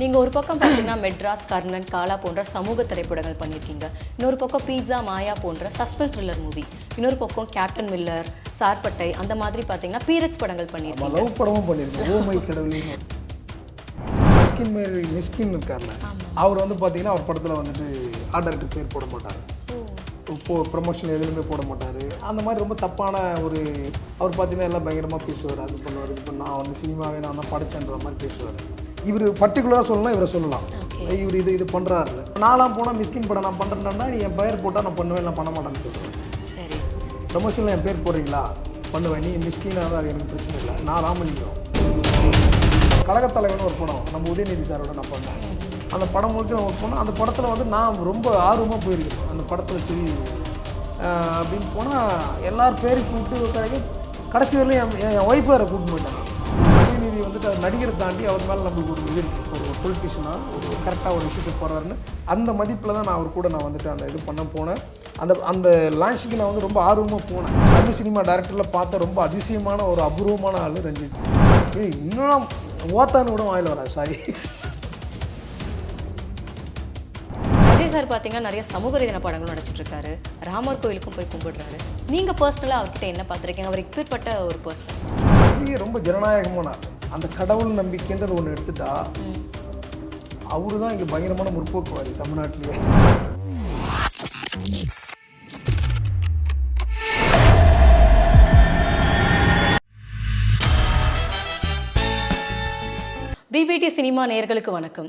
நீங்கள் ஒரு பக்கம் பார்த்தீங்கன்னா மெட்ராஸ் கர்ணன் காலா போன்ற சமூக திரைப்படங்கள் பண்ணியிருக்கீங்க இன்னொரு பக்கம் பீட்சா மாயா போன்ற சஸ்பென்ஸ் த்ரில்லர் மூவி இன்னொரு பக்கம் கேப்டன் மில்லர் சார்பட்டை அந்த மாதிரி பார்த்தீங்கன்னா பீரட்ஸ் படங்கள் பண்ணியிருக்கீங்க லவ் படமும் கடவுளே மிஸ்கின் மாரி மிஸ்கின் இருக்கார்ல அவர் வந்து பார்த்தீங்கன்னா அவர் படத்தில் வந்துட்டு ஆர்டருக்கு பேர் போட மாட்டார். இப்போ ப்ரொமோஷன் எதுலையுமே போட மாட்டார். அந்த மாதிரி ரொம்ப தப்பான ஒரு அவர் பார்த்தீங்கன்னா எல்லாம் பயங்கரமாக பேசுவார். அது பண்ணுவார் இது பண்ண நான் வந்து சினிமாவே நான் தான் படித்தேன்ற மாதிரி பேசுவார். இவர் பர்டிகுலராக சொல்லலாம் இவரை சொல்லலாம். இவர் இது இது பண்ணுறாரு நான்லாம் போனால் மிஸ்கின் படம் நான் பண்ணுறேன்னா நீ என் பெயர் போட்டால் நான் பண்ணுவேன் நான் பண்ண மாட்டேன்னு சொல்லுவேன். சரி. ப்ரமோஷனில் என் பேர் போடுறீங்களா? பண்ணுவேன். நீ மிஸ்கினாக தான் அது எனக்கு பிரச்சனை இல்லை. நான் ராமலிங்கம். கழகத்தலைவன் ஒரு படம். நம்ம உதயநிதி சாரோட நான் பண்ணேன். அந்த படம் முழுக்க ஒர்க் பண்ணேன் அந்த படத்தில் வந்து நான் ரொம்ப ஆர்வமாக போயிருக்கேன். அந்த படத்தில் சரி அப்படின்னு போனால் எல்லார் பேரையும் கூப்பிட்டு கடைசி வரையிலும் என் என் ஒய்ஃப் வேறு கூப்பிட்டு போயிட்டாங்க உதயநிதி வந்துட்டு அது நடிகரை தாண்டி அவர் மேலே நம்மளுக்கு ஒரு இது இருக்குது ஒரு பொலிட்டிஷனாக ஒரு கரெக்டாக ஒரு விஷயத்துக்கு போகிறாருன்னு அந்த மதிப்பில் தான் நான் அவர் கூட நான் வந்துட்டு அந்த இது பண்ண போனேன். அந்த அந்த லான்ச்சுக்கு நான் வந்து ரொம்ப ஆர்வமாக போனேன். தமிழ் சினிமா டேரக்டரில் பார்த்த ரொம்ப அதிசயமான ஒரு அபூர்வமான ஆள் ரஞ்சித். ஏய் இன்னும் ஓத்தான்னு கூட வாயில் வரா சாரி அஜய் சார் பார்த்தீங்கன்னா நிறைய சமூக ரீதியான படங்களும் நடிச்சிட்டு இருக்காரு. ராமர் கோயிலுக்கும் போய் கும்பிடுறாரு. நீங்கள் பர்சனலாக அவர்கிட்ட என்ன பார்த்துருக்கீங்க? அவர் இப்பேற்பட்ட ஒரு பர்சன் ரொம்ப ஜனநாயகமான. அந்த கடவுள் நம்பிக்கைன்றது ஒன்று எடுத்துட்டா அவரு தான் இங்கே பயங்கரமான முற்போக்குவாதி தமிழ்நாட்டிலேயே. பிபிடி சினிமா நேயர்களுக்கு வணக்கம்.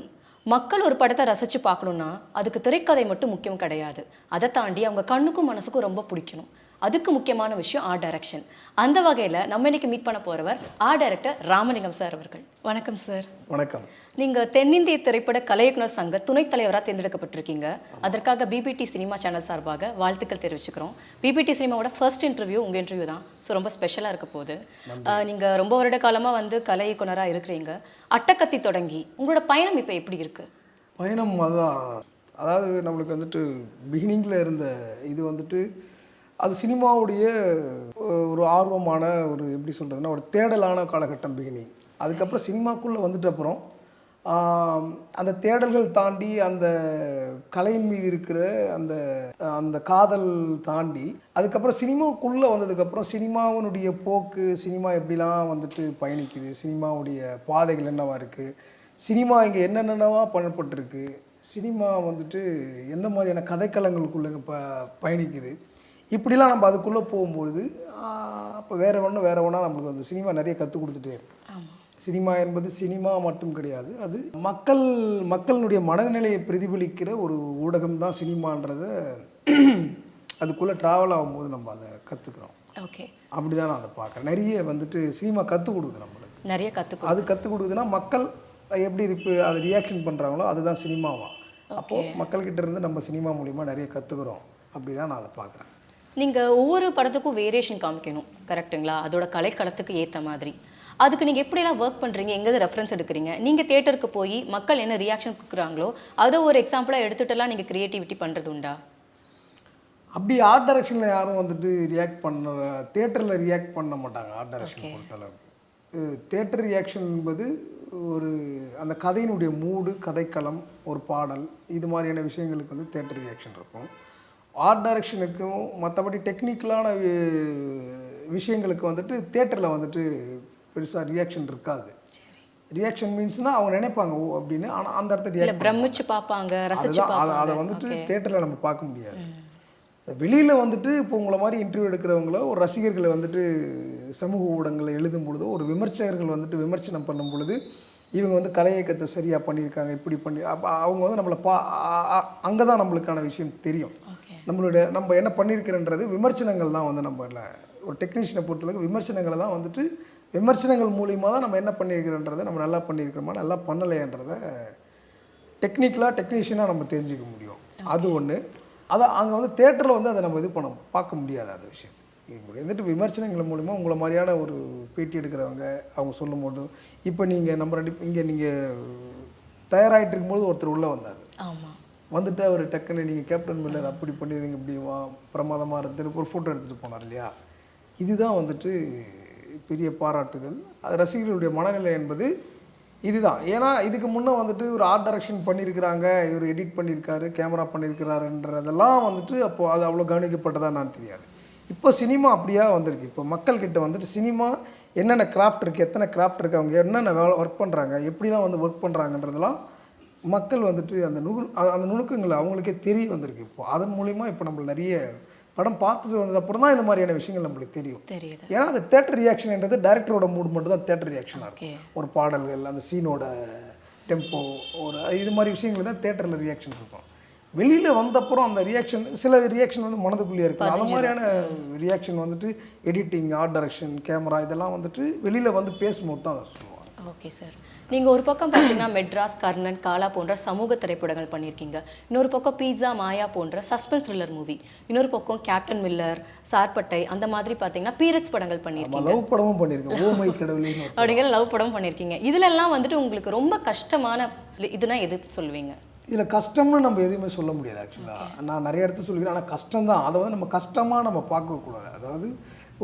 மக்கள் ஒரு படத்தை ரசித்து பார்க்கணுன்னா அதுக்கு திரைக்கதை மட்டும் முக்கியம் கிடையாது. அதை தாண்டி அவங்க கண்ணுக்கும் மனசுக்கும் ரொம்ப பிடிக்கணும். அதுக்கு முக்கியமான விஷயம் ஆர்ட் டைரக்ஷன் அந்த வகையில் நம்ம இன்னைக்கு மீட் பண்ண போகிறவர் ஆர்ட் டைரக்டர் ராமலிங்கம் சார் அவர்கள். வணக்கம் சார் வணக்கம். நீங்கள் தென்னிந்திய திரைப்பட கலை இயக்குனர் சங்க துணைத் தலைவராக தேர்ந்தெடுக்கப்பட்டிருக்கீங்க. அதற்காக பிபிடி சினிமா சேனல் சார்பாக வாழ்த்துக்கள் தெரிவிச்சுக்கிறோம். பிபிடி சினிமாவோட ஃபர்ஸ்ட் இன்டர்வியூ உங்கள் இன்டர்வியூ தான். ஸோ ரொம்ப ஸ்பெஷலாக இருக்க போகுது. நீங்கள் ரொம்ப வருட காலமாக வந்து கலை இயக்குனராக இருக்கிறீங்க. அட்டக்கத்தி தொடங்கி உங்களோட பயணம் இப்போ எப்படி இருக்கு? பயணம் அதுதான் அதாவது நம்மளுக்கு வந்துட்டு பிகினிங்கில் இருந்த இது வந்துட்டு அது சினிமாவுடைய ஒரு ஆர்வமான ஒரு எப்படி சொல்கிறதுனா ஒரு தேடலான காலகட்டம் பிகினிங் அதுக்கப்புறம் சினிமாக்குள்ளே வந்துட்ட அப்புறம் அந்த தேடல்கள் தாண்டி அந்த கலை மீது இருக்கிற அந்த அந்த காதல் தாண்டி அதுக்கப்புறம் சினிமாக்குள்ளே வந்ததுக்கப்புறம் சினிமாவினுடைய போக்கு சினிமா எப்படிலாம் வந்துட்டு பயணிக்குது சினிமாவுடைய பாதைகள் என்னவா இருக்குது சினிமா இங்கே என்னென்னவா பண்ணப்பட்டிருக்கு சினிமா வந்துட்டு எந்த மாதிரியான கதைக்களங்களுக்குள்ளே ப பயணிக்குது இப்படிலாம் நம்ம அதுக்குள்ளே போகும்பொழுது அப்போ வேறு ஒன்று வேறு ஒன்றா நம்மளுக்கு வந்து சினிமா நிறைய கற்றுக் கொடுத்துட்டே இருக்கு. சினிமா என்பது சினிமா மட்டும் கிடையாது அது மக்கள் மக்களினுடைய மனநிலையை பிரதிபலிக்கிற ஒரு ஊடகம் தான் சினிமான்றத அதுக்குள்ளே ட்ராவல் ஆகும்போது நம்ம அதை கற்றுக்குறோம் ஓகே. அப்படி தான் நான் அதை பார்க்குறேன். நிறைய வந்துட்டு சினிமா கற்றுக் கொடுக்குது நம்மளுக்கு. நிறைய கற்றுக்கோ அது கற்றுக் கொடுக்குதுன்னா மக்கள் எப்படி இருக்கு அதை ரியாக்ஷன் பண்ணுறாங்களோ அதுதான் சினிமாவா. அப்போது மக்கள்கிட்ட இருந்து நம்ம சினிமா மூலிமா நிறைய கற்றுக்குறோம் அப்படி தான் நான் அதை பார்க்குறேன். நீங்கள் ஒவ்வொரு படத்துக்கும் வேரியேஷன் காமிக்கணும் கரெக்ட்டுங்களா அதோட கலைக்களத்துக்கு ஏற்ற மாதிரி. அதுக்கு நீங்கள் எப்படிலாம் ஒர்க் பண்ணுறீங்க எங்கேருந்து ரெஃபரன்ஸ் எடுக்கிறீங்க? நீங்கள் தேட்டருக்கு போய் மக்கள் என்ன ரியாக்ஷன் கொடுக்குறாங்களோ அதை ஒரு எக்ஸாம்பிளாக எடுத்துட்டுலாம் நீங்கள் க்ரியேட்டிவிட்டி பண்ணுறது உண்டா? அப்படி ஆர்ட் டைரக்ஷனில் யாரும் வந்துட்டு ரியாக்ட் பண்ண தேட்டரில் ரியாக்ட் பண்ண மாட்டாங்க ஆர்ட் டைரக்ஷன் பொறுத்தளவுக்கு. தேட்டர் ரியாக்ஷன் என்பது ஒரு அந்த கதையினுடைய மூடு கதைக்களம் ஒரு பாடல் இது மாதிரியான விஷயங்களுக்கு வந்து தேட்டர் ரியாக்ஷன் இருக்கும். ஆர்ட் டைரக்ஷனுக்கும் மற்றபடி டெக்னிக்கலான விஷயங்களுக்கு வந்துட்டு தேட்டரில் வந்துட்டு பெருசாக ரியாக்ஷன் இருக்காது. ரியாக்ஷன் மீன்ஸ்னால் அவங்க நினைப்பாங்க ஓ அப்படின்னு. ஆனால் அந்த இடத்துல ரியாக்ட் பிரமிச்சு பார்ப்பாங்க அதை அதை வந்துட்டு தேட்டரில் நம்ம பார்க்க முடியாது. வெளியில் வந்துட்டு இப்போ உங்களை மாதிரி இன்டர்வியூ எடுக்கிறவங்களோ ஒரு ரசிகர்களை வந்துட்டு சமூக ஊடகங்களை எழுதும் பொழுதோ ஒரு விமர்சகர்கள் வந்துட்டு விமர்சனம் பண்ணும் பொழுது இவங்க வந்து கலை இயக்கத்தை சரியாக பண்ணியிருக்காங்க இப்படி பண்ணி அப்போ அவங்க வந்து நம்மளை பா அங்கே தான் நம்மளுக்கான விஷயம் தெரியும். நம்மளுடைய நம்ம என்ன பண்ணியிருக்கிறன்றது விமர்சனங்கள் தான் வந்து நம்மள ஒரு டெக்னீஷியனை பொறுத்தளவுக்கு விமர்சனங்களை தான் வந்துட்டு விமர்சனங்கள் மூலியமாக தான் நம்ம என்ன பண்ணியிருக்கிறோன்றதை நம்ம நல்லா பண்ணியிருக்கிறோமா நல்லா பண்ணலைன்றத டெக்னிக்கலாக டெக்னீஷியனாக நம்ம தெரிஞ்சுக்க முடியும். அது ஒன்று அதை அங்கே வந்து தேட்டரில் வந்து அதை நம்ம இது பண்ண பார்க்க முடியாது அந்த விஷயத்தை. இது வந்துட்டு விமர்சனங்கள் மூலிமா உங்களை மாதிரியான ஒரு பேட்டி எடுக்கிறவங்க அவங்க சொல்லும்போது இப்போ நீங்கள் நம்ம ரெண்டு இங்கே நீங்கள் தயாராகிட்டு இருக்கும்போது ஒருத்தர் உள்ளே வந்தார். ஆமாம் வந்துட்டு அவர் டக்குன்னு நீங்கள் கேப்டன் மில்லர் அப்படி பண்ணிடுங்க இப்படி வா பிரமாதமாக இருந்து ஒரு ஃபோட்டோ எடுத்துகிட்டு போனார் இல்லையா? இதுதான் வந்துட்டு பெரிய பாராட்டுதல். அது ரசிகர்களுடைய மனநிலை என்பது இதுதான். ஏன்னா இதுக்கு முன்னே வந்துட்டு ஒரு ஆர்ட் டைரக்ஷன் பண்ணியிருக்கிறாங்க இவர் எடிட் பண்ணியிருக்காரு கேமரா பண்ணியிருக்கிறாருன்றதெல்லாம் வந்துட்டு அப்போது அது அவ்வளோ கவனிக்கப்பட்டதா நான் தெரியாது. இப்போ சினிமா அப்படியா வந்திருக்கு. இப்போ மக்கள்கிட்ட வந்துட்டு சினிமா என்னென்ன கிராஃப்ட் இருக்குது எத்தனை கிராஃப்ட் இருக்குது அவங்க என்னென்ன வேலை ஒர்க் பண்ணுறாங்க எப்படிலாம் வந்து ஒர்க் பண்ணுறாங்கன்றதெல்லாம் மக்கள் வந்துட்டு அந்த நுகு அந்த நுணுக்கங்கள் அவங்களுக்கே தெரிய வந்திருக்கு. இப்போ அதன் மூலிமா இப்போ நம்ம நிறைய படம் பார்த்துட்டு வந்தது அப்புறம் தான் இந்த மாதிரியான விஷயங்கள் நம்மளுக்கு தெரியும். தெரியுது. ஏன்னா அது தேட்டர் ரியாக்ஷன்ன்றது டேரக்டரோட மூட் மட்டும் தான் தேட்டர் ரியாக்ஷனாக இருக்கும். ஒரு பாடல்கள் அந்த சீனோட டெம்போ ஒரு இது மாதிரி விஷயங்கள் தான் தேட்டரில் ரியாக்ஷன் இருக்கும். வெளியில் வந்தப்புறம் அந்த ரியாக்ஷன் சில ரியாக்ஷன் வந்து மனதுக்குள்ளேயே இருக்கும் அது மாதிரியான ரியாக்ஷன் வந்துட்டு எடிட்டிங் ஆர்ட் டைரக்ஷன் கேமரா இதெல்லாம் வந்துட்டு வெளியில் வந்து பேசும்போது தான் அதை சொல்லுவாங்க ஓகே சார் நீங்கள் ஒரு பக்கம் பார்த்தீங்கன்னா மெட்ராஸ் கர்ணன் காலா போன்ற சமூக திரைப்படங்கள் பண்ணியிருக்கீங்க. இன்னொரு பக்கம் பீட்சா மாயா போன்ற சஸ்பென்ஸ் த்ரில்லர் மூவி இன்னொரு பக்கம் கேப்டன் மில்லர் சார்பட்டை அந்த மாதிரி பார்த்தீங்கன்னா பீரட்ஸ் படங்கள் பண்ணியிருக்கீங்க. லவ் படமும் ஒரு அப்படிங்கிற லவ் படம் பண்ணியிருக்கீங்க. இதுலெல்லாம் வந்துட்டு உங்களுக்கு ரொம்ப கஷ்டமான இதுனா எது சொல்லுவீங்க? இதில் கஷ்டம்னு நம்ம எதுவுமே சொல்ல முடியாது ஆக்சுவலாக நான் நிறைய இடத்துல சொல்லிக்கிறேன். ஆனால் கஷ்டம் தான் அதை வந்து நம்ம கஷ்டமாக நம்ம பார்க்கக்கூடாது. அதாவது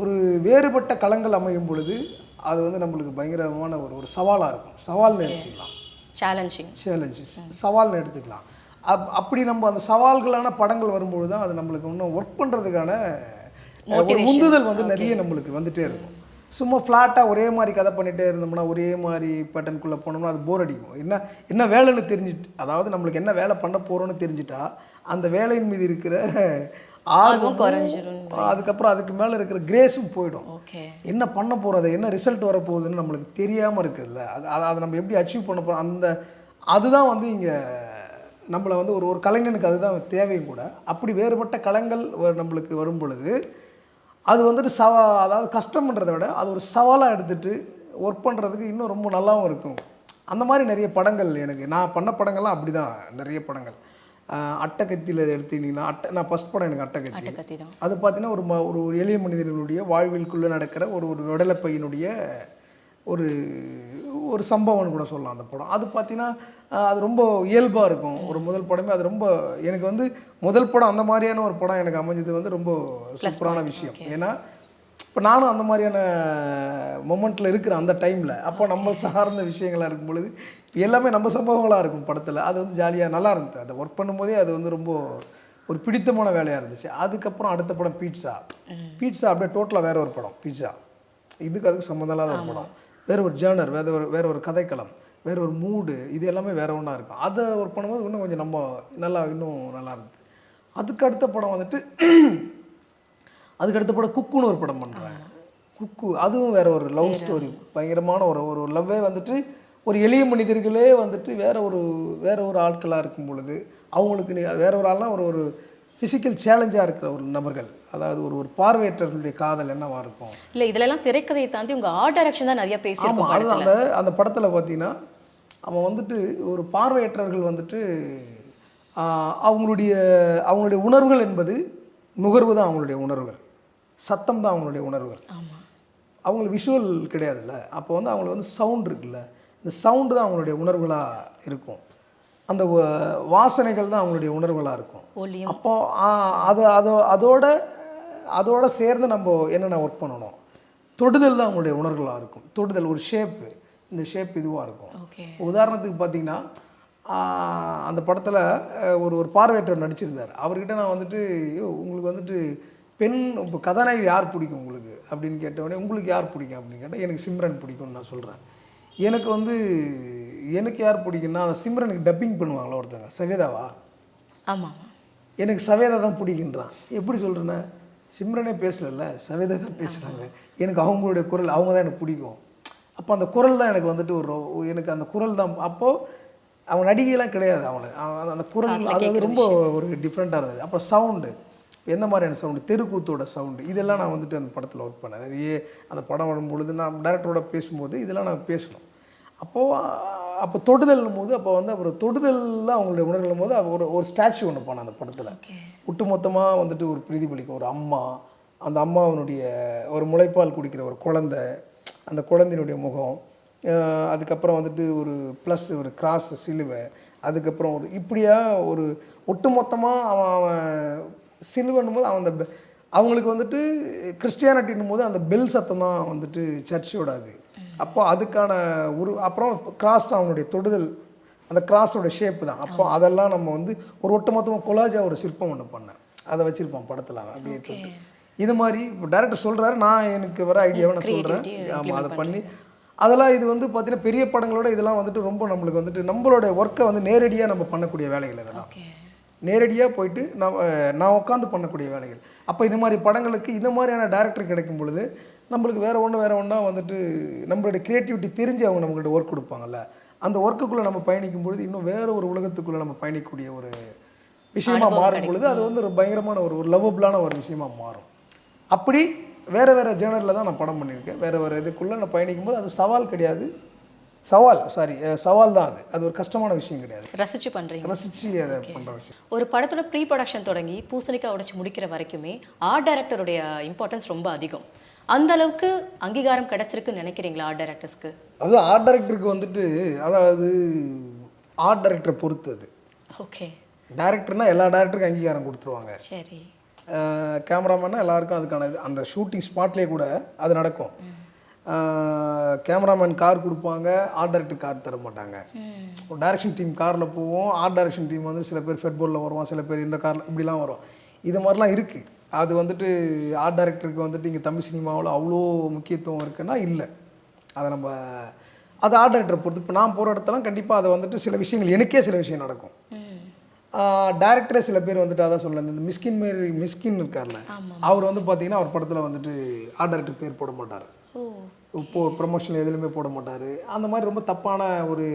ஒரு வேறுபட்ட களங்கள் அமையும் பொழுது அது வந்து நம்மளுக்கு பயங்கரமான ஒரு ஒரு சவாலாக இருக்கும். சவால்னு எடுத்துக்கலாம். சேலஞ்சிங் சேலஞ்சஸ் சவால்னு எடுத்துக்கலாம். அப் அப்படி நம்ம அந்த சவால்களான படங்கள் வரும்பொழுது தான் அது நம்மளுக்கு இன்னும் ஒர்க் பண்ணுறதுக்கான ஒரு உந்துதல் வந்து நிறைய நம்மளுக்கு வந்துட்டே இருக்கும். சும்மா ஃப்ளாட்டாக ஒரே மாதிரி கதை பண்ணிகிட்டே இருந்தோம்னா ஒரே மாதிரி பேட்டர்னுக்குள்ளே போனோம்னா அது போர் அடிக்கும். என்ன என்ன வேலைன்னு தெரிஞ்சுட்டு அதாவது நம்மளுக்கு என்ன வேலை பண்ண போகிறோன்னு தெரிஞ்சிட்டா அந்த வேலையின் மீது இருக்கிற ஆர்வம் குறைஞ்சிரும். அதுக்கப்புறம் அதுக்கு மேலே இருக்கிற கிரேஸும் போயிடும். என்ன பண்ண போகிறது என்ன ரிசல்ட் வரப்போகுதுன்னு நம்மளுக்கு தெரியாமல் இருக்குதுல்ல அது அதை அதை நம்ம எப்படி அச்சீவ் பண்ண போகிறோம் அந்த அதுதான் வந்து இங்கே நம்மளை வந்து ஒரு ஒரு கலைஞனுக்கு அதுதான் தேவையும் கூட. அப்படி வேறுபட்ட களங்கள் நம்மளுக்கு வரும் பொழுது அது வந்துட்டு சவா அதாவது கஷ்டம்ன்றதை விட அது ஒரு சவாலாக எடுத்துகிட்டு ஒர்க் பண்ணுறதுக்கு இன்னும் ரொம்ப நல்லாவும் இருக்கும். அந்த மாதிரி நிறைய படங்கள் எனக்கு நான் பண்ண படங்கள்லாம் அப்படி தான் நிறைய படங்கள். அஹ் அட்டகத்தியில் எடுத்தீங்கன்னா அட்டை நான் ஃபஸ்ட் படம் எனக்கு அட்டகத்தி. அட்டக்கத்தி அது பார்த்தீங்கன்னா ஒரு ஒரு எளிய மனிதர்களுடைய வாழ்விற்குள்ளே நடக்கிற ஒரு ஒரு விடலைப்பையனுடைய ஒரு ஒரு சம்பவம்னு கூட சொல்லலாம் அந்த படம். அது பார்த்தீங்கன்னா அது ரொம்ப இயல்பாக இருக்கும். ஒரு முதல் படமே அது ரொம்ப எனக்கு வந்து முதல் படம் அந்த மாதிரியான ஒரு படம் எனக்கு அமைஞ்சது வந்து ரொம்ப சூப்பரான விஷயம். ஏன்னா இப்போ நானும் அந்த மாதிரியான மொமெண்ட்டில் இருக்கிறேன் அந்த டைமில் அப்போ நம்ம சார்ந்த விஷயங்களாக இருக்கும் பொழுது எல்லாமே நம்ம சம்பவங்களாக இருக்கும் படத்தில். அது வந்து ஜாலியாக நல்லா இருந்தது. அதை ஒர்க் பண்ணும்போதே அது வந்து ரொம்ப ஒரு பிடித்தமான வேலையாக இருந்துச்சு. அதுக்கப்புறம் அடுத்த படம் பீட்சா பீட்சா அப்படியே டோட்டலாக வேற ஒரு படம் பீட்சா இதுக்கு அதுக்கு சம்மந்தம் இல்லாத ஒரு படம். வேற ஒரு ஜேர்னர் வேற ஒரு வேற ஒரு கதைக்களம் வேற ஒரு மூடு இது எல்லாமே வேற ஒன்றா இருக்கும். அதை ஒர்க் பண்ணும்போது இன்னும் கொஞ்சம் நம்ம நல்லா இன்னும் நல்லா இருந்தது. அதுக்கு அடுத்த படம் வந்துட்டு அதுக்கு அடுத்த படம் குக்குன்னு ஒரு படம் பண்ணுறாங்க குக்கு. அதுவும் வேற ஒரு லவ் ஸ்டோரி பயங்கரமான ஒரு ஒரு லவ்வே வந்துட்டு ஒரு எளிய மனிதர்களே வந்துட்டு வேற ஒரு வேற ஒரு ஆட்களாக இருக்கும் பொழுது அவங்களுக்கு நீ- வேற ஒரு ஆள்னா ஒரு ஒரு ஃபிசிக்கல் சேலஞ்சாக இருக்கிற ஒரு நபர்கள். அதாவது ஒரு ஒரு பார்வையற்றவர்களுடைய காதல் என்னவா இருக்கும்? இல்ல இதுலலாம் திரைக்கதையை தாண்டி உங்க ஆர்ட் டைரக்ஷன் தான் நிறைய ஆமாம் பேசியிருக்கோம் அது அந்த அந்த படத்தில் பார்த்தீங்கன்னா அவன் வந்துட்டு ஒரு பார்வையற்றவர்கள் வந்துட்டு அவங்களுடைய அவங்களுடைய உணர்வுகள் என்பது நுகர்வு தான் அவங்களுடைய உணர்வுகள். சத்தம் தான் அவங்களுடைய உணர்வுகள் ஆமா. அவங்களுக்கு விஷுவல் கிடையாதுல்ல. அப்போ வந்து அவங்களுக்கு வந்து சவுண்ட் இருக்குல்ல. இந்த சவுண்டு தான் அவங்களுடைய உணர்வுகளாக இருக்கும். அந்த வாசனைகள் தான் அவங்களுடைய உணர்வுகளாக இருக்கும். ஒலியும். அப்போ ஆ, அது அதோ அதோட அதோட சேர்ந்து நம்ம என்னென்ன ஒர்க் பண்ணணும்? தொடுதல் தான் அவங்களுடைய உணர்வுகளாக இருக்கும். தொடுதல் ஒரு ஷேப்பு இந்த ஷேப் இதுவாக இருக்கும். ஓகே உதாரணத்துக்கு பார்த்தீங்கன்னா அந்த படத்தில் ஒரு ஒரு பார்வையற்றவர் நடிச்சிருந்தார். அவர்கிட்ட நான் வந்துட்டு "ஐயோ, உங்களுக்கு வந்துட்டு பெண் இப்போ கதாநாயகி யார் பிடிக்கும் உங்களுக்கு? அப்படின்னு கேட்டவுடனே உங்களுக்கு யார் பிடிக்கும்? அப்படின்னு கேட்டால் எனக்கு சிம்ரன் பிடிக்கும்னு நான் சொல்கிறேன் எனக்கு வந்து எனக்கு யார் பிடிக்கும்னா அந்த சிம்ரனுக்கு டப்பிங் பண்ணுவாங்களா ஒருத்தங்க? சவேதாவா? ஆமா. ஆமா எனக்கு சவேதா தான் பிடிக்கின்றான். எப்படி சொல்கிறேன்னா சிம்ரனே பேசலல்ல சவேதா தான் பேசுகிறாங்க எனக்கு அவங்களுடைய குரல் அவங்க தான் எனக்கு பிடிக்கும். அப்போ அந்த குரல் தான் எனக்கு வந்துட்டு ஒரு எனக்கு அந்த குரல் தான் அப்போது அவன் நடிகைலாம் கிடையாது அவன் அந்த குரல் அது வந்து ரொம்ப ஒரு டிஃப்ரெண்ட்டாக இருந்தது. அப்போ சவுண்டு எந்த மாதிரியான சவுண்டு தெருக்கூத்தோட சவுண்டு இதெல்லாம் நான் வந்துட்டு அந்த படத்தில் ஒர்க் பண்ணேன். நிறைய அந்த படம் வரும்பொழுது நான் டேரக்டரோட பேசும்போது இதெல்லாம் நான் பேசணும் அப்போது அப்போ தொடுதல் போது அப்போ வந்து அப்புறம் தொடுதல்லாம் அவங்களுடைய உணர்வுகளும் போது ஒரு ஒரு ஸ்டாச்சு ஒன்று பண்ணேன் அந்த படத்தில். ஒட்டு மொத்தமாக வந்துட்டு ஒரு பிரதிபலிக்கும். ஒரு அம்மா அந்த அம்மாவினுடைய ஒரு முளைப்பால் குடிக்கிற ஒரு குழந்தை அந்த குழந்தையினுடைய முகம் அதுக்கப்புறம் வந்துட்டு ஒரு ப்ளஸ் ஒரு கிராஸ் சிலுவை அதுக்கப்புறம் ஒரு இப்படியா ஒரு ஒட்டு மொத்தமாக அவன் அவன் சிலுவன்னும் போது அவன் அந்த அவங்களுக்கு வந்துட்டு கிறிஸ்டியானிட்டின்னும் போது அந்த பெல் சத்தம் தான் வந்துட்டு சர்ச்சோட அது. அப்போ அதுக்கான உரு அப்புறம் கிராஸ் அவனுடைய தொடுதல். அந்த கிராஸோட ஷேப்பு தான். அப்போ அதெல்லாம் நம்ம வந்து ஒரு ஒட்டுமொத்தமாக கொலாஜா ஒரு சிற்பம் ஒன்று பண்ணேன். அதை வச்சுருப்போம் படத்தில் அப்படியே தொட்டு. இது மாதிரி இப்போ டேரக்டர் சொல்கிறாரு நான் எனக்கு வர ஐடியாவை நான் சொல்கிறேன் ஆமாம் அதை பண்ணி. அதெல்லாம் இது வந்து பார்த்தீங்கன்னா பெரிய படங்களோட இதெல்லாம் வந்துட்டு ரொம்ப நம்மளுக்கு வந்துட்டு நம்மளோட ஒர்க்கை வந்து நேரடியாக நம்ம பண்ணக்கூடிய வேலைகள் இதெல்லாம். நேரடியாக போயிட்டு நம்ம நான் உட்காந்து பண்ணக்கூடிய வேலைகள். அப்போ இது மாதிரி படங்களுக்கு இந்த மாதிரியான டேரக்டர் கிடைக்கும் பொழுது நம்மளுக்கு வேறு ஒன்று வேறு ஒன்றா வந்துட்டு நம்மளுடைய க்ரியேட்டிவிட்டி தெரிஞ்சு அவங்க நம்மள்ட்ட ஒர்க் கொடுப்பாங்கல்ல. அந்த ஒர்க்குக்குள்ளே நம்ம பயணிக்கும் பொழுது இன்னும் வேறு ஒரு உலகத்துக்குள்ளே நம்ம பயணிக்கக்கூடிய ஒரு விஷயமா மாறும் பொழுது அது வந்து ஒரு பயங்கரமான ஒரு ஒரு லவபிளான ஒரு விஷயமா மாறும். அப்படி வேறு வேறு ஜேர்னலில் தான் நான் படம் பண்ணியிருக்கேன். வேறு வேறு இதுக்குள்ளே நான் பயணிக்கும் போது அது சவால் கிடையாது. சவால் சாரி சவால் தான் அது. அது ஒரு கஷ்டமான விஷயம் கிடையாது. ரசிச்சு பண்றீங்க. ரசித்து அதை பண்ணுற விஷயம். ஒரு படத்தோட ப்ரீ ப்ரொடக்ஷன் தொடங்கி பூசணிக்காய் உடைச்சு முடிக்கிற வரைக்குமே ஆர்ட் டைரக்டருடைய இம்பார்ட்டன்ஸ் ரொம்ப அதிகம். அந்த அளவுக்கு அங்கீகாரம் கிடைச்சிருக்குன்னு நினைக்கிறீங்களா ஆர்ட் டைரக்டர்ஸ்க்கு அது ஆர்ட் டைரக்டருக்கு வந்துட்டு அதாவது ஆர்ட் டைரக்டரை பொறுத்தது ஓகே டேரக்டர்னா எல்லா டேரக்டருக்கும் அங்கீகாரம் கொடுத்துருவாங்க. சரி. கேமராமேனா எல்லாருக்கும் அதுக்கான இது அந்த ஷூட்டிங் ஸ்பாட்லேயே கூட அது நடக்கும். கேமராமேன் கார் கொடுப்பாங்க ஆர்ட் டைரக்டர் கார் தர மாட்டாங்க ஒரு டைரக்ஷன் டீம் காரில் போவோம் ஆர்ட் டைரக்ஷன் டீம் வந்து சில பேர் ஃபெட்போலில் வருவான் சில பேர் இந்த காரில் இப்படிலாம் வரும். இது மாதிரிலாம் இருக்குது அது வந்துட்டு ஆர்ட் டைரக்டருக்கு வந்துட்டு இங்கே தமிழ் சினிமாவில் அவ்வளோ முக்கியத்துவம் இருக்குன்னா இல்லை. அதை நம்ம அது ஆர்ட் டைரக்டரை பொறுத்து. இப்போ நான் போகிற இடத்துலாம் கண்டிப்பாக அதை வந்துட்டு சில விஷயங்கள் எனக்கே சில விஷயம் நடக்கும். டேரக்டரே சில பேர் வந்துட்டு அதான் சொல்லல இந்த மிஸ்கின் மாரி மிஸ்கின் இருக்கார்ல அவர் வந்து பார்த்தீங்கன்னா அவர் படத்தில் வந்துட்டு ஆர்ட் டைரக்டர் பேர் போட மாட்டார். இப்போ ப்ரமோஷனில் எதுலையுமே போட மாட்டார். அந்த மாதிரி ரொம்ப தப்பான ஒரு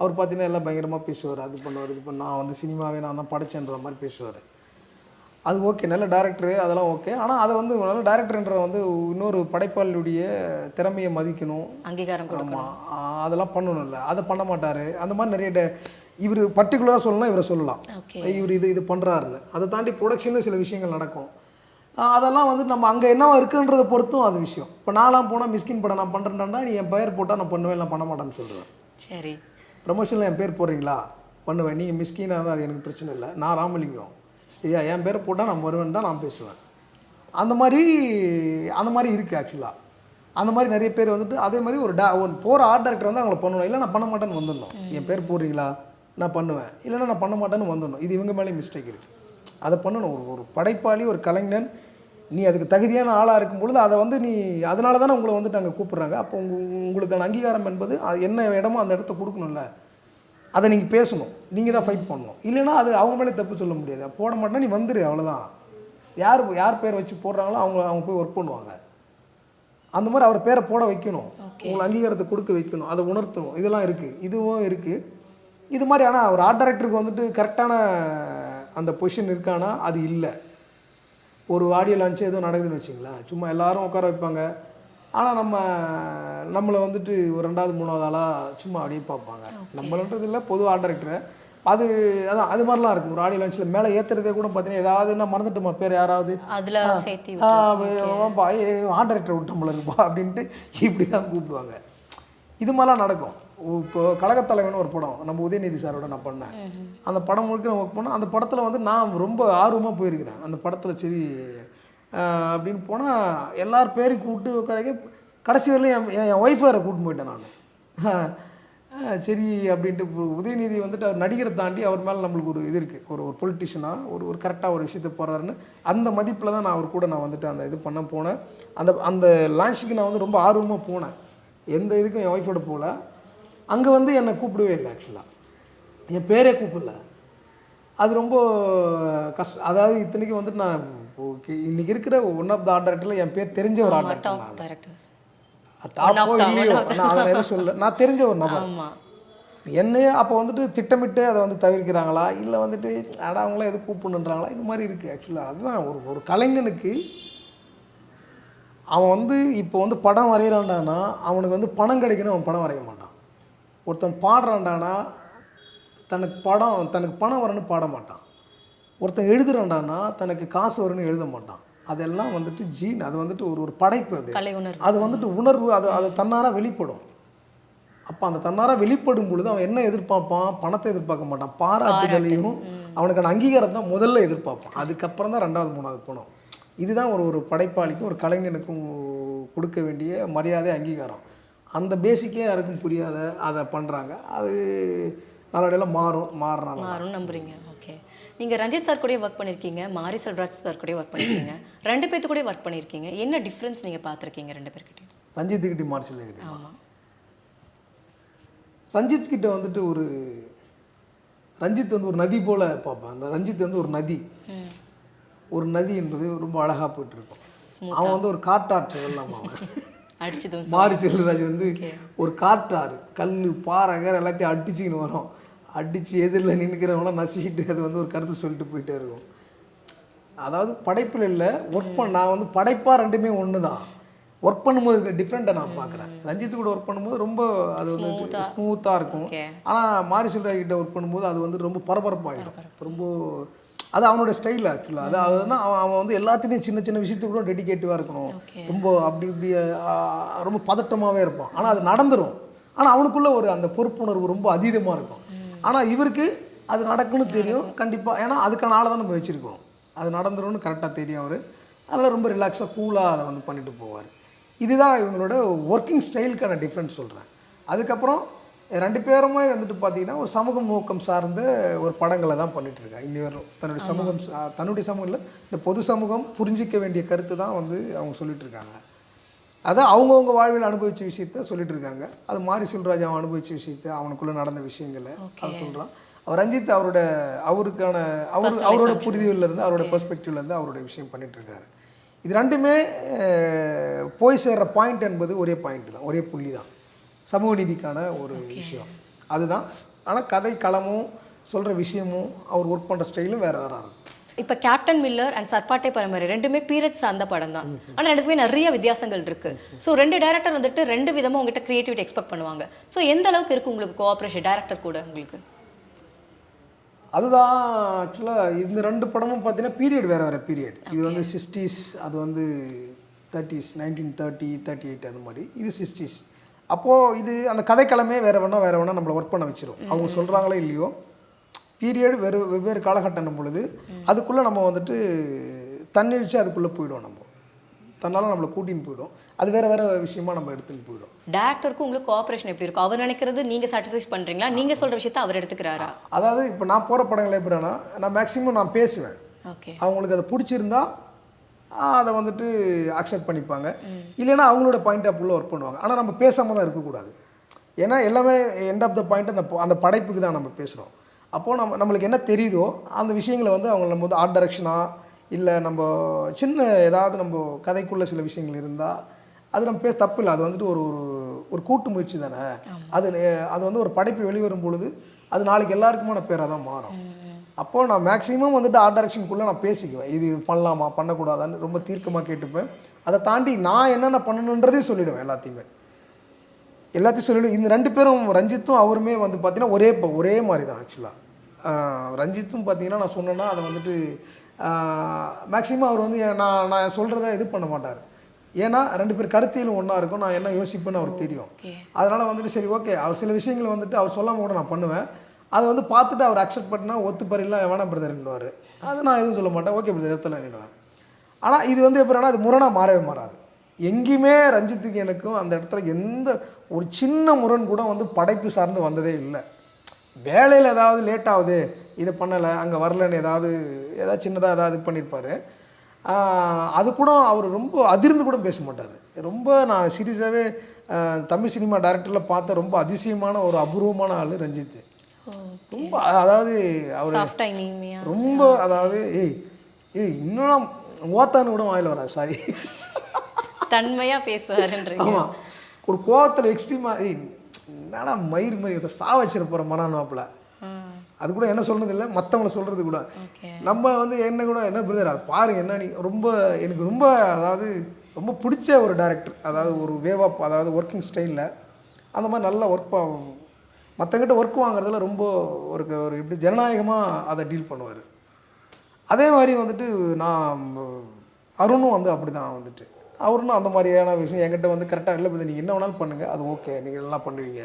அவர் பார்த்தீங்கன்னா எல்லாம் பயங்கரமாக பேசுவார். அது பண்ணுவார் இது பண்ண நான் வந்து சினிமாவே நான் தான் படைச்சேன்ற மாதிரி பேசுவார். அது ஓகே நல்ல டேரக்டரு அதெல்லாம் ஓகே ஆனால் அதை வந்து நல்ல டேரக்டர்ன்ற வந்து இன்னொரு படைப்பாளியுடைய திறமையை மதிக்கணும். அங்கீகாரம் கொடுக்கணும். ஆமாம் அதெல்லாம் பண்ணணும்ல அதை பண்ண மாட்டார். அந்த மாதிரி நிறைய இவர் பர்டிகுலராக சொல்லலாம் இவரை சொல்லலாம். இவர் இது இது பண்ணுறாருன்னு அதை தாண்டி ப்ரொடக்ஷனில் சில விஷயங்கள் நடக்கும். அதெல்லாம் வந்து நம்ம அங்கே என்னவா இருக்குன்றதை பொறுத்தும் அது விஷயம். இப்போ நான்லாம் போனால் மிஸ்கின் படம் நான் பண்ணுறேன்டா நீ என் பெயர் போட்டால் நான் பண்ணுவேன் நான் பண்ண மாட்டேன்னு சொல்லுவேன் சரி. ப்ரமோஷனில் என் பேர் போடுறீங்களா? பண்ணுவேன். நீங்கள் மிஸ்கினாக தான் அது எனக்கு பிரச்சனை இல்லை. நான் ராமலிங்கம். ஐயா என் பேரை போட்டால் நான் வருவேன் தான் நான் பேசுவேன். அந்த மாதிரி அந்த மாதிரி இருக்குது ஆக்சுவலாக அந்த மாதிரி நிறைய பேர் வந்துட்டு அதே மாதிரி ஒரு டா ஒரு போகிற ஆர்ட் டேரக்டர் வந்து அவங்கள பண்ணணும் இல்லை நான் பண்ண மாட்டேன்னு வந்துடணும். என் பேர் போடுறீங்களா? நான் பண்ணுவேன். இல்லைன்னா நான் பண்ண மாட்டேன்னு வந்துடணும். இது இவங்க மேலேயும் மிஸ்டேக் இருக்குது அதை பண்ணணும். ஒரு ஒரு படைப்பாளி ஒரு கலைஞன் நீ அதுக்கு தகுதியான ஆளாக இருக்கும் பொழுது அதை வந்து நீ அதனால தானே உங்களை வந்துட்டு அங்கே கூப்பிட்றாங்க. அப்போ உங்க உங்களுக்கான அங்கீகாரம் என்பது அது என்ன இடமோ அந்த இடத்த கொடுக்கணும்ல. அதை நீங்கள் பேசணும். நீங்கள் தான் ஃபைட் பண்ணணும். இல்லைன்னா அது அவங்க மேலே தப்பு சொல்ல முடியாது. போட மாட்டேன்னா நீ வந்துரு அவ்வளோதான் யார் யார் பேர் வச்சு போடுறாங்களோ அவங்க அவங்க போய் ஒர்க் பண்ணுவாங்க. அந்த மாதிரி அவர் பேரை போட வைக்கணும். உங்களை அங்கீகாரத்தை கொடுக்க வைக்கணும். அதை உணர்த்தணும். இதெல்லாம் இருக்குது இதுவும் இருக்குது இது மாதிரி ஆனால் ஒரு ஆர்ட் டைரக்டருக்கு வந்துட்டு கரெக்டான அந்த பொசிஷன் இருக்கானா? அது இல்லை. ஒரு ஆடியோ லான்ச் எதுவும் நடக்குதுன்னு வச்சுங்களேன் சும்மா எல்லாரும் உட்கார வைப்பாங்க ஆனால் நம்ம நம்மளை வந்துட்டு ஒரு ரெண்டாவது மூணாவது ஆளாக சும்மா அப்படியே பார்ப்பாங்க நம்மளன்றது இல்லை பொது ஆர்ட் டைரக்டர் அது அதான் அது மாதிரிலாம் இருக்கும் ஒரு ஆடியோ லான்ச்சில் மேலே ஏற்றுறதே கூட பார்த்தீங்கன்னா ஏதாவது நான் மறந்துட்டுமா பேர் யாராவது அதுல ஆர்ட் டைரக்டர் இருப்பா அப்படின்ட்டு இப்படி தான் கூப்பிடுவாங்க இது மாதிரிலாம் நடக்கும் இப்போ கழகத்தலைவன் ஒரு படம் நம்ம உதயநிதி சாரோட நான் பண்ணேன். அந்த படம் முழுக்க நான் ஒர்க் பண்ணேன். அந்த படத்தில் வந்து நான் ரொம்ப ஆர்வமாக போயிருக்கிறேன். அந்த படத்தில் சரி அப்படின்னு போனால் எல்லார் பேரையும் கூப்பிட்டு உட்காரக்கே கடைசி வரையிலும் என் என் ஒய்ஃப் வேறு கூப்பிட்டு போயிட்டேன் நான். சரி அப்படின்ட்டு இப்போ உதயநிதி வந்துட்டு அவர் நடிகரை தாண்டி அவர் மேலே நம்மளுக்கு ஒரு இது இருக்குது ஒரு ஒரு பொலிட்டிஷனாக ஒரு ஒரு கரெக்டாக ஒரு விஷயத்தை போடுறாருன்னு அந்த மதிப்பில் தான் நான் அவர் கூட நான் வந்துட்டு அந்த இது பண்ண போனேன். அந்த அந்த லான்ச்சுக்கு நான் வந்து ரொம்ப ஆர்வமாக போனேன். எந்த இதுக்கும் என் ஒய்ஃபோட போகல. அங்கே வந்து என்னை கூப்பிடவே இல்லை ஆக்சுவலாக என் பேரே கூப்பிடல. அது ரொம்ப கஷ்டம் அதாவது இத்தனைக்கும் வந்துட்டு நான் ஓகே இன்னைக்கு இருக்கிற ஒன் ஆஃப் த ஆர்ட் டைரக்டரில் என் பேர் தெரிஞ்ச ஒரு ஆர்ட் டைரக்டர் டாப்போ இல்லையோ நான் அதை எதுவும் சொல்ல நான் தெரிஞ்ச ஒரு நபர். என்னையே அப்போ வந்துட்டு திட்டமிட்டு அதை வந்து தவிர்க்கிறாங்களா? இல்லை வந்துட்டு அட அவங்களாம் எது கூப்பிடணுன்றாங்களா இது மாதிரி இருக்குது ஆக்சுவலாக அதுதான் ஒரு ஒரு கலைஞனுக்கு அவன் வந்து இப்போ வந்து படம் வரைகிறான்டானா அவனுக்கு வந்து பணம் கிடைக்கணும் அவன் படம் வரைய மாட்டான். ஒருத்தன் பாடுறான்டானா தனக்கு படம் தனக்கு பணம் வரணும்னு பாட மாட்டான். ஒருத்தன் எழுதுறான்டானா தனக்கு காசு வரும்னு எழுத மாட்டான். அதெல்லாம் வந்துட்டு ஜீன் அது வந்துட்டு ஒரு ஒரு படைப்பு அது. அது வந்துட்டு உணர்வு அது அது தன்னாராக வெளிப்படும். அப்போ அந்த தன்னாராக வெளிப்படும் பொழுது அவன் என்ன எதிர்பார்ப்பான்? பணத்தை எதிர்பார்க்க மாட்டான். பாராட்டுதலையும் அவனுக்கான அங்கீகாரம் தான் முதல்ல எதிர்பார்ப்பான். அதுக்கப்புறம் தான் ரெண்டாவது மூணாவது போனோம். இதுதான் ஒரு ஒரு படைப்பாளிக்கும் ஒரு கலைஞனுக்கும் கொடுக்க வேண்டிய மரியாதை அங்கீகாரம். அந்த பேசிக்கே யாருக்கும் புரியாத அதை பண்ணுறாங்க அது நாளடைவில் மாறும் மாறினால மாறும் நம்புறீங்க. ஓகே நீங்க ரஞ்சித் சார் கூட ஒர்க் பண்ணியிருக்கீங்க மாரி செல்வராஜ் சார் கூட ஒர்க் பண்ணியிருக்கீங்க ரெண்டு பேர்த்து கூட ஒர்க் பண்ணியிருக்கீங்க என்ன டிஃப்ரென்ஸ் நீங்க பார்த்துருக்கீங்க ரெண்டு பேர்கிட்டயும்? ரஞ்சித்துக்கிட்ட மார்ஷல் ஆமா. ரஞ்சித் கிட்ட வந்துட்டு ஒரு ரஞ்சித் வந்து ஒரு நதி போல பார்ப்பேன். அந்த ரஞ்சித் வந்து ஒரு நதி. ஒரு நதி என்பது ரொம்ப அழகாக போயிட்டு இருக்கும். அவன் வந்து ஒரு காட்டாற்று வெள்ளம் அவன் அடிச்சதும் மாரி செல்வராஜ் வந்து ஒரு காற்றாறு கல் பாறை கீரை எல்லாத்தையும் அடிச்சுக்கின்னு வரும். அடித்து எதிரில் நின்றுக்கிறவங்களாம் நசிக்கிட்டு அது வந்து ஒரு கருத்து சொல்லிட்டு போயிட்டே இருக்கும். அதாவது படைப்பில் இல்லை ஒர்க் பண்ண நான் வந்து படைப்பாக ரெண்டுமே ஒன்று தான் ஒர்க் பண்ணும்போது இருக்க டிஃப்ரெண்ட்டை நான் பார்க்குறேன் ரஞ்சித் கூட ஒர்க் பண்ணும்போது ரொம்ப அது வந்து ஸ்மூத்தாக இருக்கும். ஆனால் மாரி செல்வராஜ் கிட்ட ஒர்க் பண்ணும்போது அது வந்து ரொம்ப பரபரப்பாகிடும் ரொம்ப அது அவனோட ஸ்டைல் ஆக்சுவலாக அது அதுனா அவன் அவன் வந்து எல்லாத்துலேயும் சின்ன சின்ன விஷயத்துக்கு கூட டெடிகேட்டிவாக இருக்கணும். ரொம்ப அப்படி இப்படி ரொம்ப பதட்டமாகவே இருப்பான். ஆனால் அது நடந்துரும். ஆனால் அவனுக்குள்ள ஒரு அந்த பொறுப்புணர்வு ரொம்ப அதீதமாக இருக்கும். ஆனால் இவருக்கு அது நடக்கும்னு தெரியும் கண்டிப்பாக ஏன்னா அதுக்கான ஆளை தான் நம்ம வச்சுருக்கோம் அது நடந்துரும்னு கரெக்டாக தெரியும் அவர். அதனால் ரொம்ப ரிலாக்ஸாக கூலாக அதை வந்து பண்ணிட்டு போவார். இதுதான் இவங்களோட ஒர்க்கிங் ஸ்டைலுக்கான டிஃப்ரென்ஸ் சொல்கிறேன் அதுக்கப்புறம் ரெண்டு பேருமே வந்துட்டு பார்த்தீங்கன்னா ஒரு சமூக நோக்கம் சார்ந்த ஒரு படங்களை தான் பண்ணிட்டு இருக்காங்க இன்னி வரும் தன்னுடைய சமூகம் தன்னுடைய சமூகம் இல்லை இந்த பொது சமூகம் புரிஞ்சிக்க வேண்டிய கருத்து தான் வந்து அவங்க சொல்லிட்டு இருக்காங்க அதை அவங்கவுங்க வாழ்வில் அனுபவித்த விஷயத்த சொல்லிட்டு இருக்காங்க அது மாரி செல்வராஜ் அவன் அனுபவித்த விஷயத்த அவனுக்குள்ளே நடந்த விஷயங்களை அது சொல்கிறான் அவர் ரஞ்சித் அவரோட அவருக்கான அவர் அவரோட புரிதலில் இருந்து அவரோட பெர்ஸ்பெக்டிவ்ல இருந்து அவரோட விஷயம் பண்ணிட்டு இருக்காரு இது ரெண்டுமே போய் சேர்ற பாயிண்ட் என்பது ஒரே பாயிண்ட் தான் ஒரே புள்ளி தான். சமூக நீதிக்கான ஒரு விஷயம். அதுதான். ஆனால் கதை களமும் சொல்கிற விஷயமும் அவர் ஒர்க் பண்ணுற ஸ்டைலும் வேறு வேறு இருக்கும் இப்போ கேப்டன் மில்லர் அண்ட் சர்பாட்டை பரம்பரை ரெண்டுமே பீரியட் சார்ந்த படம் தான். ஆனால் ரெண்டுக்குமே நிறைய வித்தியாசங்கள் இருக்கு. ஸோ ரெண்டு டேரக்டர் வந்துட்டு ரெண்டு விதமாக உங்ககிட்ட கிரியேட்டிவிட்டி எக்ஸ்பெக்ட் பண்ணுவாங்க. ஸோ எந்த அளவுக்கு இருக்கு உங்களுக்கு கோஆப்ரேஷன் டேரக்டர் கூட உங்களுக்கு? அதுதான் ஆக்சுவலாக இந்த ரெண்டு படமும் பார்த்தீங்கன்னா பீரியட் வேறு வேறு பீரியட் இது வந்து சிக்ஸ்டீஸ் அது வந்து thirties nineteen thirty thirty eight அந்த மாதிரி. இது சிக்ஸ்டீஸ் அப்போது இது அந்த கதைக்களமே வேறு வேணா வேறு வேணா நம்மளை ஒர்க் பண்ண வச்சிரும். அவங்க சொல்கிறாங்களோ இல்லையோ பீரியட் வெறு வெவ்வேறு காலகட்டம் பொழுது அதுக்குள்ளே நம்ம வந்துட்டு தண்ணீழ்ச்சி அதுக்குள்ளே போயிடும் நம்ம. தன்னால் நம்மளை கூட்டின்னு போயிடும். அது வேறு வேறு விஷயமா நம்ம எடுத்துன்னு போயிடும். டேரக்டருக்கும் உங்களுக்கு கோஆப்ரேஷன் எப்படி இருக்கும்? அவர் நினைக்கிறது நீங்க சாட்டிஸ்ஃபைஸ் பண்றீங்களா? நீங்க சொல்ற விஷயத்த அவர் எடுத்துக்கிறாரா? அதாவது இப்போ நான் போகிற படங்கள் எப்படின்னா நான் மேக்ஸிமம் நான் பேசுவேன். ஓகே அவங்களுக்கு அதை பிடிச்சிருந்தா அதை வந்துட்டு அக்செப்ட் பண்ணிப்பாங்க. இல்லைன்னா அவங்களோட பாயிண்ட் ஆஃப் ஒர்க் பண்ணுவாங்க. ஆனால் நம்ம பேசாமல் தான் இருக்கக்கூடாது. ஏன்னா எல்லாமே எண்ட் ஆஃப் த பாயிண்ட் அந்த அந்த படைப்புக்கு தான் நம்ம பேசுகிறோம் அப்போது நம்ம நம்மளுக்கு என்ன தெரியுதோ அந்த விஷயங்களை வந்து அவங்க நம்ம வந்து ஆர்ட் டைரக்ஷனாக இல்லை நம்ம சின்ன ஏதாவது நம்ம கதைக்குள்ள சில விஷயங்கள் இருந்தால் அது நம்ம பேச தப்பு இல்லை. அது வந்துட்டு ஒரு ஒரு ஒரு கூட்டு முயற்சி தானே? அது அது வந்து ஒரு படைப்பு வெளிவரும் பொழுது அது நாளைக்கு எல்லாருக்குமான பேராக தான் மாறும். அப்போது நான் மேக்ஸிமம் வந்துட்டு ஆர்ட் டைரக்ஷனுக்குள்ளே நான் பேசிக்குவேன். இது பண்ணலாமா? பண்ணக்கூடாதான்னு ரொம்ப தீர்க்கமாக கேட்டுப்பேன். அதை தாண்டி நான் என்னென்ன பண்ணணுன்றதையும் சொல்லிடுவேன் எல்லாத்தையுமே. எல்லாத்தையும் சொல்லிவிடும் இந்த ரெண்டு பேரும் ரஞ்சித்தும் அவருமே வந்து பார்த்தீங்கன்னா ஒரே ப- ஒரே மாதிரி தான் ஆக்சுவலாக ரஞ்சித்தும் பார்த்தீங்கன்னா நான் சொன்னேன்னா அதை வந்துட்டு மேக்ஸிமம் அவர் வந்து நான் நான் சொல்கிறத இது பண்ண மாட்டார். ஏன்னா ரெண்டு பேர் கருத்தியலும் ஒன்றா இருக்கும். நான் என்ன யோசிப்பேன்னு அவருக்கு தெரியும். அதனால் வந்துட்டு சரி ஓகே அவர் சில விஷயங்களை வந்துட்டு அவர் சொல்லாமல் கூட நான் பண்ணுவேன். அதை வந்து பார்த்துட்டு அவர் அக்செப்ட் பண்ணால் ஒத்துப்பறிலாம் வேணாம் பிரதர்ன்னுவார் அது நான் எதுவும் சொல்ல மாட்டேன். ஓகே பிரதர் இடத்துல நின்றுவேன் ஆனால் இது வந்து எப்படின்னா அது முரணாக மாறவே மாறாது. எங்கேயுமே ரஞ்சித்துக்கு எனக்கும் அந்த இடத்துல எந்த ஒரு சின்ன முரண் கூட வந்து படைப்பு சார்ந்து வந்ததே இல்லை. வேலையில் ஏதாவது லேட் ஆகுது இதை பண்ணலை அங்கே வரலன்னு ஏதாவது ஏதாவது சின்னதாக ஏதாவது இது பண்ணியிருப்பாரு. அது கூட அவர் ரொம்ப அதிர்ந்து கூட பேச மாட்டார். ரொம்ப நான் சீரியஸாகவே தமிழ் சினிமா டேரக்டரில் பார்த்த ரொம்ப அதிசயமான ஒரு அபூர்வமான ஆள் ரஞ்சித். ரொம்ப அதாவது அவர் ரொம்ப அதாவது ஏய் ஏய் இன்னும் ஓத்தான்னு கூட வாயில் வராது சாரி தன்மையா பேசுவாருன்றீங்க. ஆமாம் ஒரு கோவத்தில் எக்ஸ்ட்ரீமாக ஏய் என்னடா மயிர் மாதிரி ஒருத்தர் சா வச்சிட போகிற மனானுவாப்பில் அது கூட என்ன சொல்றது இல்லை மற்றவங்கள சொல்கிறது கூட. நம்ம வந்து என்ன கூட என்ன பிரதர் அது பாருங்க என்ன நீ ரொம்ப எனக்கு ரொம்ப அதாவது ரொம்ப பிடிச்ச ஒரு டைரக்டர் அதாவது ஒரு வேவ் அப் அதாவது ஒர்க்கிங் ஸ்டைலில் அந்த மாதிரி நல்ல ஒர்க் மற்றங்கிட்ட ஒர்க் வாங்குறதுல ரொம்ப ஒரு ஒரு இப்படி ஜனநாயகமாக அதை டீல் பண்ணுவார். அதே மாதிரி வந்துட்டு நான் அருணும் வந்து அப்படி தான் வந்துட்டு. அவருன்னு அந்த மாதிரியான விஷயம் என்கிட்ட வந்து கரெக்டாக இல்லை நீங்கள் என்ன வேணாலும் பண்ணுங்கள் அது ஓகே நீங்கள் நல்லா பண்ணுவீங்க.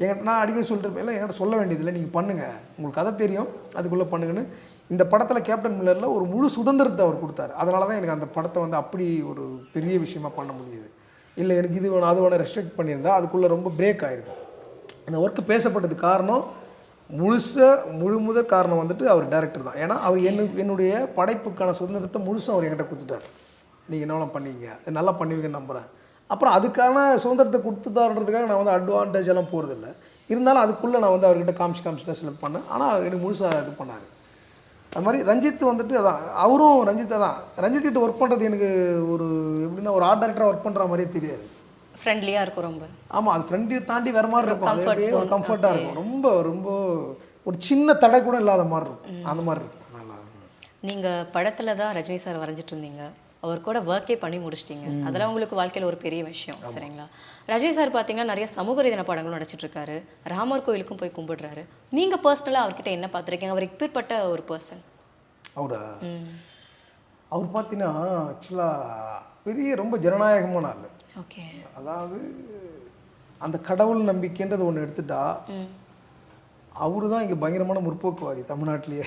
என்கிட்ட நான் அடிக்கடி சொல்லிட்டு இல்லை என்கிட்ட சொல்ல வேண்டியதில்லை. நீங்கள் பண்ணுங்கள் உங்களுக்கு கதை தெரியும். அதுக்குள்ளே பண்ணுங்கன்னு. இந்த படத்தில் கேப்டன் மில்லரில் ஒரு முழு சுதந்திரத்தை அவர் கொடுத்தாரு. அதனால தான் எனக்கு அந்த படத்தை வந்து அப்படி ஒரு பெரிய விஷயமா பண்ண முடியுது. இல்லை எனக்கு இது வேணும் அது வேணும் ரெஸ்ட்ரிக்ட் பண்ணியிருந்தால் அதுக்குள்ளே ரொம்ப பிரேக் ஆகிருக்கும் இந்த ஒர்க்கு பேசப்பட்டது காரணம் முழுசாக முழு முதல் காரணம் வந்துட்டு அவர் டேரக்டர் தான். ஏன்னா அவர் என்ன என்னுடைய படைப்புக்கான சுதந்திரத்தை முழுசும் அவர் என்கிட்ட கொடுத்துட்டார். நீங்கள் என்ன பண்ணுவீங்க பண்ணீங்க நல்லா பண்ணுவீங்கன்னு நம்புகிறேன் அப்புறம் அதுக்கான சுதந்திரத்தை கொடுத்துட்டாருன்றதுக்காக நான் வந்து அட்வான்டேஜ் எல்லாம் போகிறதில்ல இருந்தாலும் அதுக்குள்ளே நான் வந்து அவர்கிட்ட காமிச்சு காமிச்சு தான் செலக்ட் பண்ணேன். ஆனால் அவர் எனக்கு முழுசாக இது பண்ணார். அது மாதிரி ரஞ்சித் வந்துட்டு அதான் அவரும் ரஞ்சித்தை தான் ரஞ்சித் கிட்ட ஒர்க் பண்ணுறது எனக்கு ஒரு எப்படின்னா ஒரு ஆர்ட் டேரக்டராக ஒர்க் பண்ணுற மாதிரியே தெரியாது. ஃப்ரெண்ட்லியாக இருக்கும் ரொம்ப. ஆமாம் அது ஃப்ரெண்ட்லி தாண்டி வேறு மாதிரி இருக்கும். அது comfort அப்படியே ஒரு. கம்ஃபர்ட்டாக இருக்கும். ரொம்ப ரொம்ப ஒரு சின்ன தடை கூட இல்லாத மாதிரி இருக்கும். அந்த மாதிரி இருக்கும். நீங்கள் படத்தில் தான் ரஜினி சார் வரைஞ்சிட்டு இருந்தீங்க அவர் கூட ஒர்க்கே பண்ணி முடிச்சிட்டீங்க. அதெல்லாம் உங்களுக்கு வாழ்க்கையில் ஒரு பெரிய விஷயம் சரிங்களா? ரஜினி சார் பார்த்தீங்கன்னா நிறைய சமூக ரீதியான படங்களும் நடிச்சிட்டு இருக்காரு. ராமர் கோயிலுக்கும் போய் கும்பிடுறாரு. நீங்கள் பர்சனலாக அவர்கிட்ட என்ன பார்த்துருக்கீங்க அவர் இப்பேற்பட்ட ஒரு பர்சன் அவரா? அவர் பார்த்தீங்கன்னா ஆக்சுவலாக பெரிய ரொம்ப ஜனநாயகமான ஆள். ஓகே அதாவது அந்த கடவுள் நம்பிக்கைன்றது ஒன்று எடுத்துட்டா அவரு தான் இங்கே பயங்கரமான முற்போக்குவாதி தமிழ்நாட்டிலேயே.